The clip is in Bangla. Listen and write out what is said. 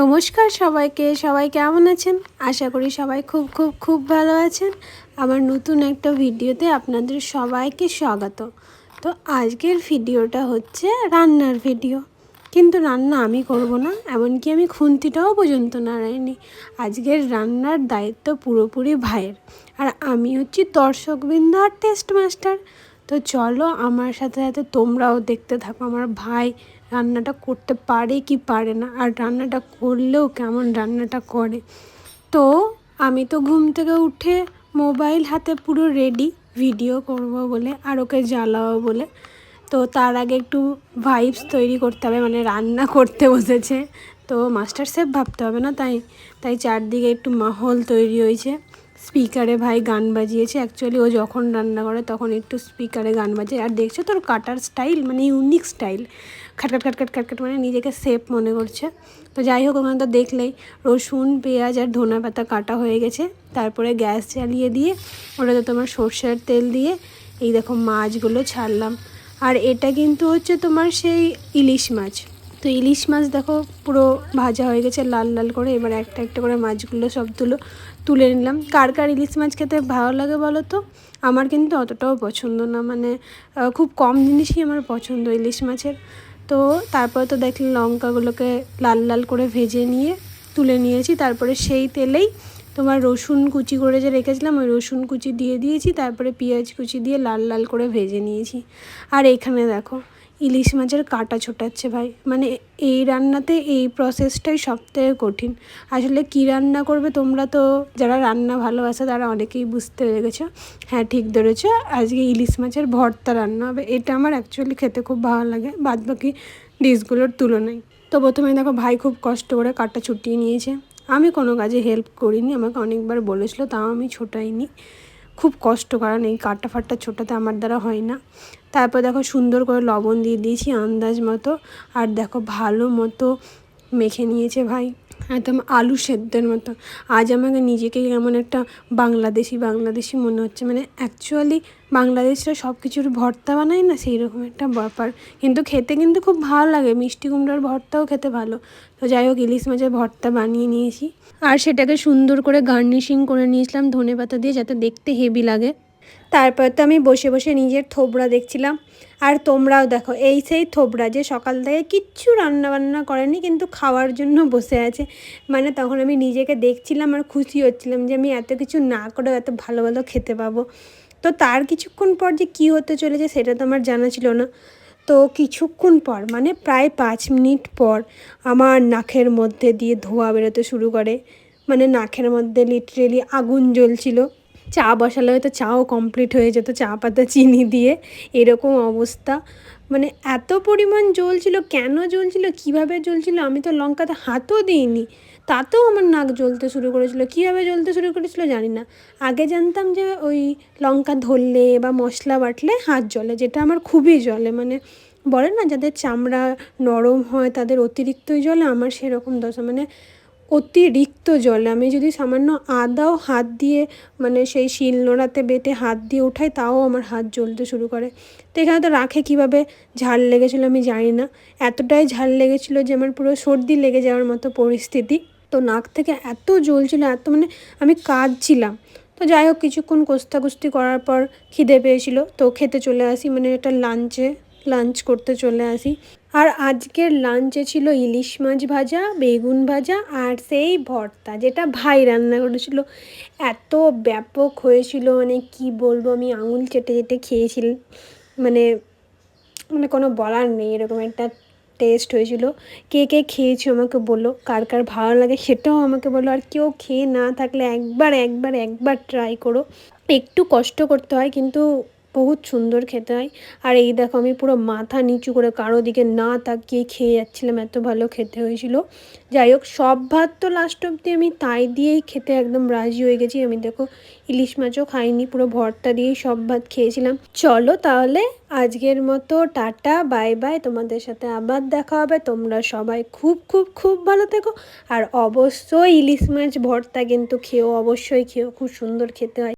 নমস্কার সবাইকে, সবাই কেমন আছেন? আশা করি সবাই খুব খুব খুব ভালো আছেন। আমার নতুন একটা ভিডিওতে আপনাদের সবাইকে স্বাগত। তো আজকের ভিডিওটা হচ্ছে রান্নার ভিডিও। কিন্তু রান্না আমি করব না, এমনকি আমি খুন্তিটাও পর্যন্ত নাড়াইনি। আজকের রান্নার দায়িত্ব পুরোপুরি ভাইয়ের। আর আমি হচ্ছি দর্শকবৃন্দ আর টেস্ট মাস্টার তো চলো আমার সাথে সাথে তোমরাও দেখতে থাকো, আমার ভাই রান্নাটা করতে পারে কি পারে না, আর রান্নাটা করলেও কেমন রান্নাটা করে। তো আমি তো ঘুম থেকে উঠে মোবাইল হাতে পুরো রেডি ভিডিও করব বলে, আর ওকে জ্বালাবো বলে। তো তার আগে একটু ভাইবস তৈরি করতে হবে মানে রান্না করতে বসেছে। তো মাস্টার শেফ ভাবতে হবে না, তাই তাই চারদিকে একটু মাহল তৈরি হয়েছে। স্পিকারে ভাই গান বাজিয়েছে। অ্যাকচুয়ালি ও যখন রান্না করে তখন একটু স্পিকারে গান বাজে আর দেখছ তোর কাটার স্টাইল মানে ইউনিক স্টাইল খাটখাট খাটখাট খাটখাট মানে নিজেকে সেফ মনে করছে। তো যাই হোক, ওখানে তো দেখলেই রসুন, পেঁয়াজ আর ধনা পাতা কাটা হয়ে গেছে। তারপরে গ্যাস জ্বালিয়ে দিয়ে ওটাতে তোমার সর্ষের তেল দিয়ে এই দেখো মাছগুলো ছাড়লাম। আর এটা কিন্তু হচ্ছে তোমার সেই ইলিশ মাছ। তো ইলিশ মাছ দেখো পুরো ভাজা হয়ে গেছে লাল লাল করে। এবার একটা একটা করে মাছগুলো সব তুলো, তুলে নিলাম। কার কার ইলিশ মাছ খেতে ভালো লাগে বলো তো? আমার কিন্তু অতটাও পছন্দ না মানে খুব কম জিনিসই আমার পছন্দ ইলিশ মাছের। তো তারপরে তো দেখলাম লঙ্কাগুলোকে লাল লাল করে ভেজে নিয়ে তুলে নিয়েছি। তারপরে সেই তেলেই তোমার রসুন কুচি করে যে রেখেছিলাম, ওই রসুন কুচি দিয়ে দিয়েছি। তারপরে পেঁয়াজ কুচি দিয়ে লাল লাল করে ভেজে নিয়েছি। আর এখানে দেখো ইলিশ মাছের কাটা ছোটাচ্ছে ভাই। মানে এই রান্নাতে এই প্রসেসটাই সবথেকে কঠিন। আসলে কী রান্না করবে তোমরা তো যারা রান্না ভালোবাসে তারা অনেকেই বুঝতে পেরে গেছো। হ্যাঁ ঠিক ধরেছো। আজকে ইলিশ মাছের ভর্তা রান্না হবে। এটা আমার অ্যাকচুয়ালি খেতে খুব ভালো লাগে। বাদ বাকি ডিশগুলোর তুলনায়। তো প্রথমে দেখো, ভাই খুব কষ্ট করে কাটা ছুটিয়ে নিয়েছে। আমি কোনো কাজে হেল্প করিনি। আমাকে অনেকবার বলেছিল, তাও আমি ছোটাইনি। খুব কষ্ট, কারণ এই কাটা ফাটটা ছোটাতে আমার দ্বারা হয় না। তারপর দেখো সুন্দর করে লবণ দিয়ে দিয়েছি আন্দাজ মতো। আর দেখো ভালো মতো মেখে নিয়েছে ভাই। একদম আলু সেদ্ধের মতো। আজ আমাকে নিজেকে কেমন একটা বাংলাদেশি বাংলাদেশি মনে হচ্ছে। মানে অ্যাকচুয়ালি বাংলাদেশরা সব কিছুর ভর্তা বানায় না সেই রকম একটা ব্যাপার। কিন্তু খেতে কিন্তু খুব ভালো লাগে। মিষ্টি কুমড়োর ভর্তাও খেতে ভালো। তো যাই হোক, ইলিশ মাছের ভর্তা বানিয়ে নিয়েছি। আর সেটাকে সুন্দর করে গার্নিশিং করে নিয়েছিলাম ধনে পাতা দিয়ে, যাতে দেখতে হেভি লাগে। তারপর তো আমি বসে বসে নিজের থোবড়া দেখছিলাম। আর তোমরাও দেখো, এই সেই থোবড়া যে সকাল থেকে কিচ্ছু রান্না বান্না করেনি, কিন্তু খাওয়ার জন্য বসে আছে। মানে তখন আমি নিজেকে দেখছিলাম আর খুশি হচ্ছিলাম যে আমি এত কিছু না করেও এত ভালো ভালো খেতে পাবো। তো তার কিছুক্ষণ পর যে কী হতে চলেছে সেটা তো আমার জানা ছিল না। তো কিছুক্ষণ পর মানে প্রায় পাঁচ মিনিট পর আমার নাকের মধ্যে দিয়ে ধোয়া বেরোতে শুরু করে। মানে নাকের মধ্যে লিটারেলি আগুন জ্বলছিল। চা বসালে হয়তো চাও কমপ্লিট হয়ে যেত, চা পাতা, চিনি দিয়ে, এরকম অবস্থা। মানে এত পরিমাণ জ্বলছিল, কেন জ্বলছিল, কীভাবে জ্বলছিল, আমি তো লঙ্কাতে হাতও দিইনি। তাতেও আমার নাক জ্বলতে শুরু করেছিল, কীভাবে জ্বলতে শুরু করেছিল জানি না। আগে জানতাম যে ওই লঙ্কা ধরলে বা মশলা বাটলে হাত জ্বলে, যেটা আমার খুবই জ্বলে। মানে বলে না, যাদের চামড়া নরম হয়, তাদের অতিরিক্তই জ্বলে, আমার সেরকম দশা। মানে অতিরিক্ত জলে। আমি যদি সামান্য আদাও হাত দিয়ে মানে সেই শিল নোড়াতে বেটে হাত দিয়ে উঠাই, তাও আমার হাত জ্বলতে শুরু করে। তো এখানে তো রাখে কীভাবে? ঝাল লেগেছিলো আমি জানি না। এতটাই ঝাল লেগেছিলো যে আমার পুরো সর্দি লেগে যাওয়ার মতো পরিস্থিতি। তো নাক থেকে এত জ্বলছিল, এত মানে আমি কাঁদছিলাম। তো যাই হোক, কিছুক্ষণ কোস্তাকুস্তি করার পর খিদে পেয়েছিল। তো খেতে চলে আসি মানে এটা লাঞ্চে লাঞ্চ করতে চলে আসি। আর আজকের লাঞ্চে ছিল ইলিশ মাছ ভাজা, বেগুন ভাজা আর সেই ভর্তা, যেটা ভাই রান্না করেছিল। এত ব্যাপক হয়েছিল মানে কি বলব, আমি আঙুল চেটে চেটে খেয়েছিল। মানে মানে কোনো বলার নেই, এরকম একটা টেস্ট হয়েছিল। কে কে খেয়েছো আমাকে বলো, কার কার ভালো লাগে সেটাও আমাকে বলো। আর কেউ খেয়ে না থাকলে একবার একবার একবার ট্রাই করো। একটু কষ্ট করতে হয়, কিন্তু বহুত সুন্দর খেতে হয়। আর এই দেখো আমি পুরো মাথা নিচু করে কারও দিকে না তাকিয়ে খেয়ে যাচ্ছিলাম, এত ভালো খেতে হয়েছিল। যাই হোক, সব ভাত তো লাস্ট অব্দি আমি তাই দিয়েই খেতে একদম রাজি হয়ে গেছি। আমি দেখো ইলিশ মাছও খাইনি, পুরো ভর্তা দিয়েই সব ভাত খেয়েছিলাম। চলো তাহলে আজকের মতো টাটা, বাই বাই। তোমাদের সাথে আবার দেখা হবে। তোমরা সবাই খুব খুব খুব ভালো থেকো। আর অবশ্যই ইলিশ মাছ ভর্তা কিন্তু খেয়েও অবশ্যই খেয়েও খুব সুন্দর খেতে হয়।